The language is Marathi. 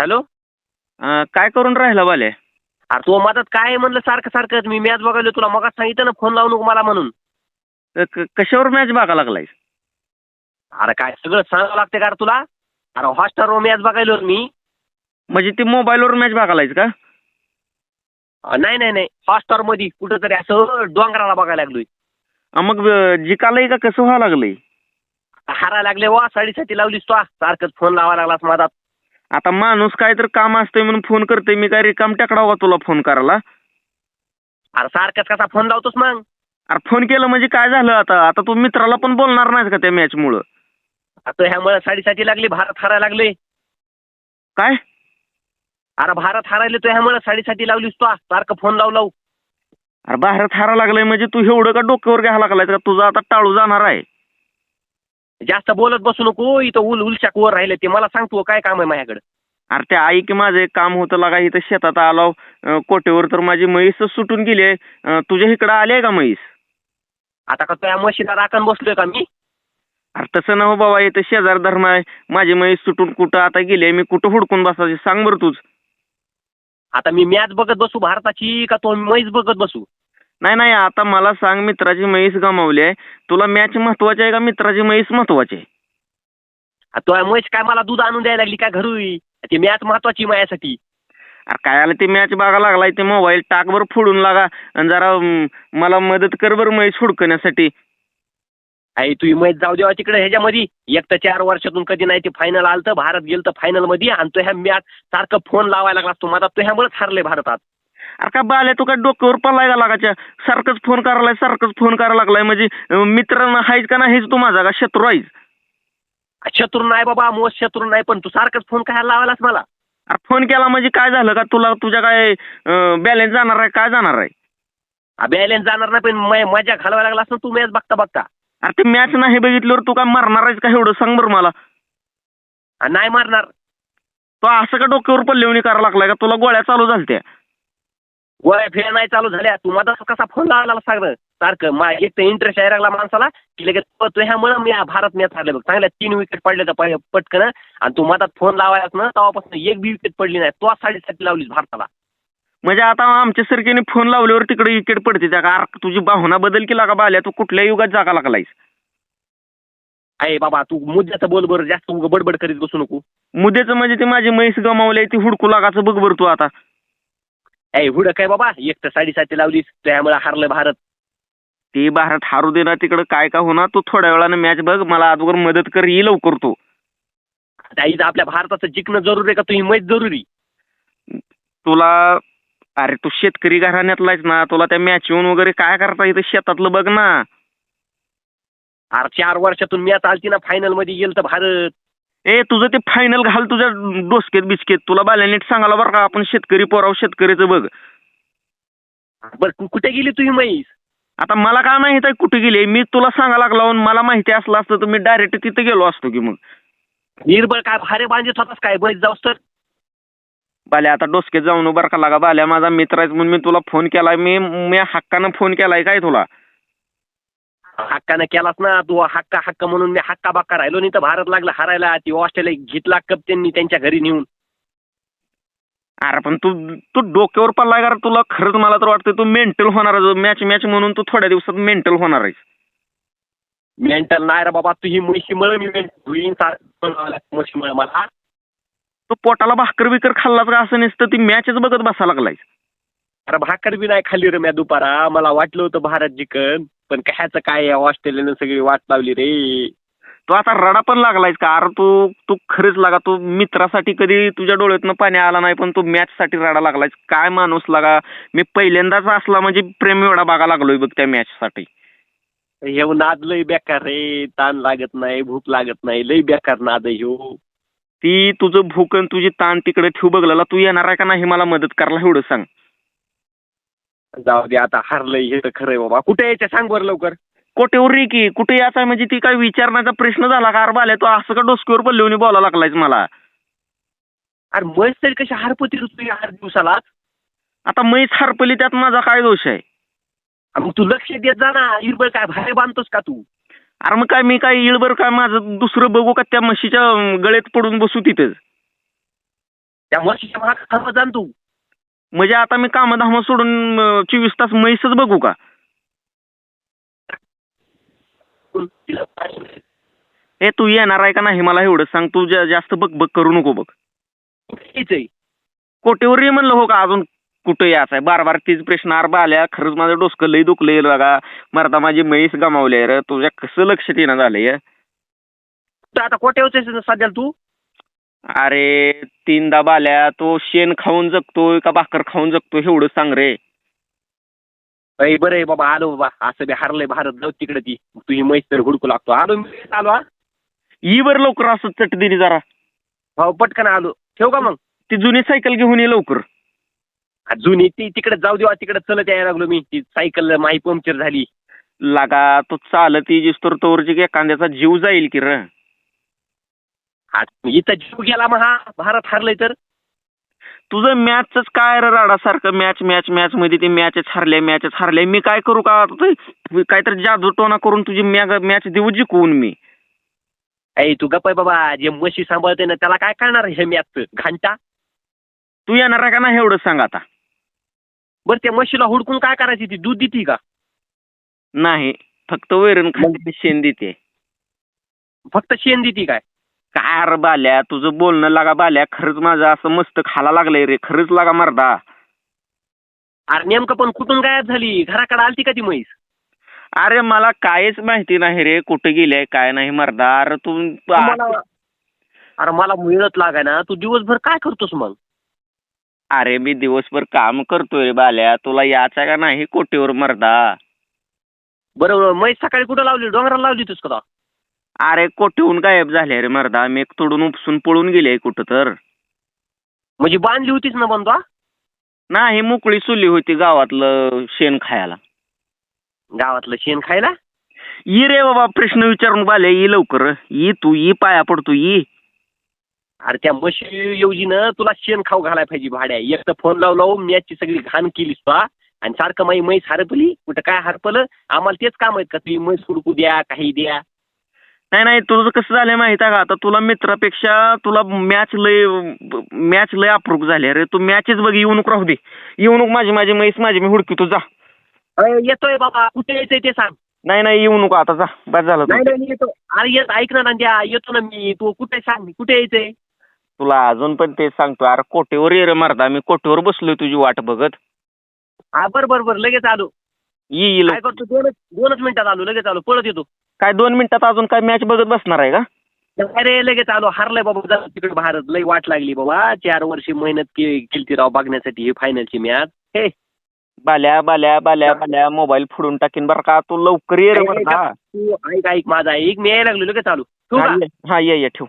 हॅलो? काय करून राहिला बाले? अरे तो मदत काय म्हणलं सारखं सारखं? मी मॅच बघायलो तुला मग सांगितलं ना फोन लावू नको मला म्हणून. क- क- कशावर मॅच बघा लागलाय? अरे काय सगळं सांगावं लागते का रे तुला? अरे हॉटस्टारवर मॅच बघायलो रे मी. म्हणजे ते मोबाईलवर मॅच बघालायच का? अं, नाही नाही नाही. हॉटस्टारमध्ये कुठं तरी असं डोंगराला बघायला लागलोय. अं, मग अं, जिकालंय का? कसं व्हायला लागलंय? हारायला लागले वा साडेसाती लावलीस तो. सारखंच फोन लावायला लागलास मधात. आता माणूस काय तर काम असतंय म्हणून फोन करतोय मी काय रिकाम टाकडा का तुला फोन करायला? अरे सारखंच कसा फोन लावतोस मग? अरे फोन केलं म्हणजे काय झालं आता? आता तू मित्राला पण बोलणार नाहीस का त्या मॅच मुळे आता ह्यामुळे साडेसाती लागली भारत हारायला लागले. काय? अरे भारत हारायले तो ह्यामुळे साडेसाती लावलीस तो सारखं फोन लावू लावू. अरे भारत हारा लागलाय म्हणजे तू एवढं का डोक्यावर घ्यायला लागलाय का? तुझा आता टाळू जाणार आहे. जास्त बोलत बसू नको इथं उल उलशाक वर राहिले ते. मला सांगतो काय काम आहे माझ्याकडे? अरे ते आई की माझं एक काम होतं लागा इथं शेतात आलो अं, कोटेवर तर माझी म्हैसच सुटून गेली आहे. अं, तुझ्या इकडं आली आहे का म्हैस? आता का त्या म्हशीला राखण बसलोय का मी? अरे तसं ना हो बाबा इथं शेजार धर्म आहे. माझी म्हैस सुटून कुठं आता गेली मी कुठं हुडकून बसायची? सांग बरं तूच. आता मी मॅच बघत बसू भारताची का तो मैच बघत बसू? नाही नाही आता मला सांग मित्राची म्हैस गमावली आहे. तुला मॅच महत्वाची आहे का मित्राची म्हैस महत्वाची आहे? तो म्हैस काय मला दूध आणून द्यायला लागली काय घरी? ती मॅच महत्वाची माझ्यासाठी. अरे काय आलं ते मॅच बघा लागलाय ते मोबाईल टाक बरं फोडून लागा. आणि जरा मला मदत कर बरं म्हैस हुडकण्यासाठी. आई तू मैच जाऊ द्यावा तिकडे ह्याच्यामध्ये. एक तर चार वर्षातून कधी नाही ते फायनल आलं तर भारत गेलं तर फायनलमध्ये आणि तो ह्या मॅच सारखं फोन लावायला लागला तो माझा तो ह्यामुळेच हारले भारतात. अरे काय बाल्या तू काय डोक्यावर पडलाय का लागाच्या सारखंच फोन करायलाय सारखंच फोन करायला लागलाय. म्हणजे अं, मित्र आहेच का नाही हेच तू माझा का? शत्रू आहेस शत्रू नाही बाबा मोस्ट शत्रू नाही पण तू सारखंच फोन काय लावायलास मला. अरे फोन केला म्हणजे काय झालं का? तुला तुझ्या काय बॅलन्स जाणार आहे काय जाणार आहे? बॅलेन्स जाणार नाही पण म- मजा घालवायला लागलास ना तू मॅच बघता बघता. अरे ते मॅच नाही बघितल्यावर तू काय मारणार आहेस का एवढं? सांग बरं मला. नाही मारणार. तो असं का डोक्यावर पल्लेवणी करायला लागलाय का? तुला गोळ्या चालू झालत्या. फिऱ्या नाही चालू झाल्या. तू माझा कसा फोन लावायला सांग सारखं मा एक तर इंटरेस्ट यायला लागला माणसाला की लगेच प- तो ह्यामुळे मी भारत मॅच हारले बघ. चांगल्या तीन विकेट पडले तर पहि- पटकन. आणि तू माझा फोन लावायलास ना तेव्हापासून एक बी विकेट पडली नाही. तो साडेसाती लावलीस भारताला. म्हणजे आता आमच्या सरकीने फोन लावल्यावर तिकडे विकेट पडते. त्या का अरे तुझी भावना बदल केला का बाल्या? तू कुठल्या युगात जागा लागलायस? आहे बाबा तू मुद्द्याचं बोल बरं. जास्त उगं बडबड करीत बसू नको. मुद्द्याचं म्हणजे ते माझी म्हैस गमावली ती हुडकू लागाचं बघ बरं तू आता. ऐ हुड काय बाबा? एक तर साडेसाती लावलीस त्यामुळे हारलं भारत. ती भारत हारू दे ना तिकडं. काय का होणार? तू थोड्या वेळानं मॅच बघ. मला अगोदर मदत कर ये लवकर तू. आता इथं आपल्या भारताचं जिंकणं जरुरी आहे का? तुझी मैच जरुरी. तुला अरे तू शेतकरी घराण्यातलाच ना. तुला त्या मॅच येऊन वगैरे काय करता येतं? शेतातलं बघ ना. अरे चार वर्षातून मॅच आलती ना फायनलमध्ये गेलं तर भारत. ए तुझं ते फायनल घाल तुझ्या डोसकेत बिस्केत तुला बाल्या नीट सांगायला बरं का आपण शेतकरी पोराव शेतकरीचं बघ. बरं कु- कुठे गेली तुझी मैस आता मला काय माहीत आहे कुठे गेली मी तुला सांगायला लागला मला माहिती असलं असतं तर मी डायरेक्ट तिथं गेलो असतो की मग. निर्बळ काय भारे बांधत होतास काय? बस जाऊस तर. बाल्या आता डोसकेत जाऊन बरं का लागा. बाल्या माझा मित्र आहे म्हणून मी तुला फोन केलाय. मी मी हक्कानं फोन केलाय काय तुला? हक्कानं केलास ना तू हक्का हक्का म्हणून मी हक्का बाक्का राहिलो नाही तर भारत लागला हारायला ती ऑस्ट्रेलिया घेतला कप त्यांनी त्यांच्या घरी नेऊन. अरे पण तू तू डोक्यावर पडलाय का रे? तुला? खरंच मला तर वाटतं तू मेंटल होणार मॅच मॅच म्हणून तू थोड्या दिवसात मेंटल होणार आहेस. मेंटल नाही रे बाबा तुझी म्हशीमुळे मी mental होईन म्हशीमुळे मला. तू पोटाला भाकर बिकर खाल्लाच का असं नसतं? ती मॅचच बघत बसा लागलाय अरे भाकर बी नाही खाल्ली रे म्या दुपारा. मला वाटलं होतं भारत जिकन. पण कशाचं काय आहे ऑस्ट्रेलियानं सगळी वाट लावली रे? तू आता रडा पण लागलायस का? अरे तू तू खरंच लागा तू मित्रासाठी कधी तुझ्या डोळ्यातनं पाणी आला नाही पण तू मॅच साठी रडा लागलायस. काय माणूस लागा? मी पहिल्यांदाच असला म्हणजे प्रेम एवढा बघा लागलोय बघ त्या मॅच साठी हे नाद लय बेकार रे. ताण लागत नाही भूक लागत नाही. लय बेकार नाद ह्यो. ती तुझं भूकन तुझी ताण तिकडे ठेवू बघला तू येणार आहे का नाही मला मदत करायला एवढं सांग. जाऊ दे आता हारलंय हे तर खरंय बाबा. कुठे यायचं सांग बरं लवकर. कोटेवर रे की? कुठे याचा म्हणजे ती काय विचारण्याचा प्रश्न झाला का? अरे बाल्या तू असं का डोसकीवर पल्लेवणी बोलायला लागलायस मला? अरे मस्त तरी कशी हारपती ऋतू आठ दिवसाला? आता म्हैस हरपली त्यात माझा काय दोष आहे? अरे मग तू लक्ष देत जा ना. इरबळ काय भारे बांधतोस का तू? अरे मग काय मी काय इळभर काय माझं दुसरं बघू का त्या म्हशीच्या गळ्यात पडून बसू तिथेच त्या म्हशीच्या महाग थांबत जा ना तू. म्हणजे आता मी कामधाम सोडून अं, चोवीस तास म्हैसच बघू का? ए तू येणार आहे का नाही मला एवढं सांग. तू जा- जास्त बघ बघ करू नको बघ. कोटेवर ये म्हणलं हो का? अजून कुठं यायचं आहे? बार बार तीच प्रश्न आर आल्या. खरंच माझं डोसकं लई दुखलंय बघा. मरता माझी म्हैस गमावली रे. तुझ्या कसं लक्ष येणं झालंय आता कोट्यावरच सध्या तू? अरे तीनदा बाल्या तो शेण खाऊन जगतोय का भाकर खाऊन जगतोय एवढं सांग रे. अय बरं आहे बाबा आलो बाबा. असं बी हारलंय भारत जाऊ तिकडे ती. तू ही म्हैस तर हुडकू लागतो. आलो मी आलो हा. ई बर लवकर असं चट दिली जरा. हो पटकन आलो. ठेव का मग? ती जुनी सायकल घेऊन ये लवकर. आ, जुनी ती तिकडे जाऊ देवा तिकडे चलत यायला लागलो मी. ती सायकल माही पंक्चर झाली. लागा तो चालत येईस तर तोवरची एखाद्याचा जीव जाईल की र. इथं जीव गेला मग हा भारत हारलंय तर? तुझं मॅचच काय रे राडासारखं? मॅच मॅच मॅच मध्ये ते मॅचच हारले मॅचच हारले. मी काय करू का? काहीतरी जादू टोना करून तुझी मॅच देऊ जिंकवून मी. ऐ तू गप्प बाबा. जे म्हशी सांभाळते ना त्याला काय करणार हे मॅच घंटा? तू येणार आहे का नाही एवढं सांग आता. बरं त्या म्हशीला हुडकून काय करायची ती? दूध देते का? नाही फक्त वैरण खाली शेण देते. फक्त शेण देते काय? काय रे बाल्या? तुझं बोलणं लागा बाल्या. खरंच माझं असं मस्त खाला लागलंय रे. खरंच लागा मर्दा. अरे नेमकं पण कुठून गायब झाली? घराकडे आलती का ती म्हैस? अरे मला काहीच माहिती नाही रे. कुठं गेले काय नाही मर्दा. अरे तू मला अरे मला मिळत लागाय ना. तू दिवसभर काय करतोस मग? अरे मी दिवसभर काम करतोय रे बाल्या. तुला याचा का नाही कोटीवर मर्दा? बरं म्हैस सकाळी कुठं लावली? डोंगराला लावली तुस का? अरे कोठेहून गायब झाले रे मर्दा? मी एक तोडून उपसून पळून गेले कुठं तर म्हणजे बांधली होतीच ना बंधवा नाही मोकळी चुली होती गावातलं शेण खायला. गावातलं शेण खायला? ये रे बाबा प्रश्न विचारून बाले ये लवकर. ये तू ये पाया पडतो ये अरे त्या म्हशी ऐवजीनं तुला शेण खाऊ घालाय पाहिजे भाड्या. एक तर फोन लावू लावू मॅचची सगळी घाण केलीस हा? आणि सारखं माई म्हैस हरपली. कुठं काय हरपलं? आम्हाला तेच काम आहेत का? तुम्ही म्हैस हुडकू द्या काही द्या. नाही नाही तुझं कसं झालंय माहिती आहे का? आता तुला मित्रापेक्षा तुला मॅच लय मॅच लय अप्रूप झाले. अरे तू मॅचच बघ येऊ नको राहू दे. येऊ नको माझी माझी म्हैस माझी मी हुडकी तू जा. येतोय बाबा. कुठे यायचंय ते सांग. नाही नाही येऊ नको आता जा. बस झालं नाही. नाही येतो. अरे येत ऐक ना नांद्या. येतो ना मी. तू कुठे सांग? कुठे यायचंय तुला अजून पण तेच सांगतो. अरे कोटेवर ये रे मर्दा मी कोटेवर बसलोय तुझी वाट बघत? हा बरं बरं बरं. लगेच आलो. ये ये काय लवकर. करतो? दोनच दोनच मिनिटात आलो लगेच आलो पळत येतो. काय दोन मिनिटात अजून काय मॅच बघत बसणार आहे का? अरे लगेच आलो. हारलाय बाबा जा तिकडे भारत. लई वाट लागली बाबा. चार वर्षी मेहनत के- केली राव बघण्यासाठी ही फायनलची मॅच हे. बाल्या बाल्या बाल्या बाल्या मोबाईल फोडून टाकीन बरं का? तू लवकर ये रे तू ऐक ऐक माझा ऐक मी यायला लागलो लगेच आलो. ठेवू हा का? ये- हा ये ये ठेव.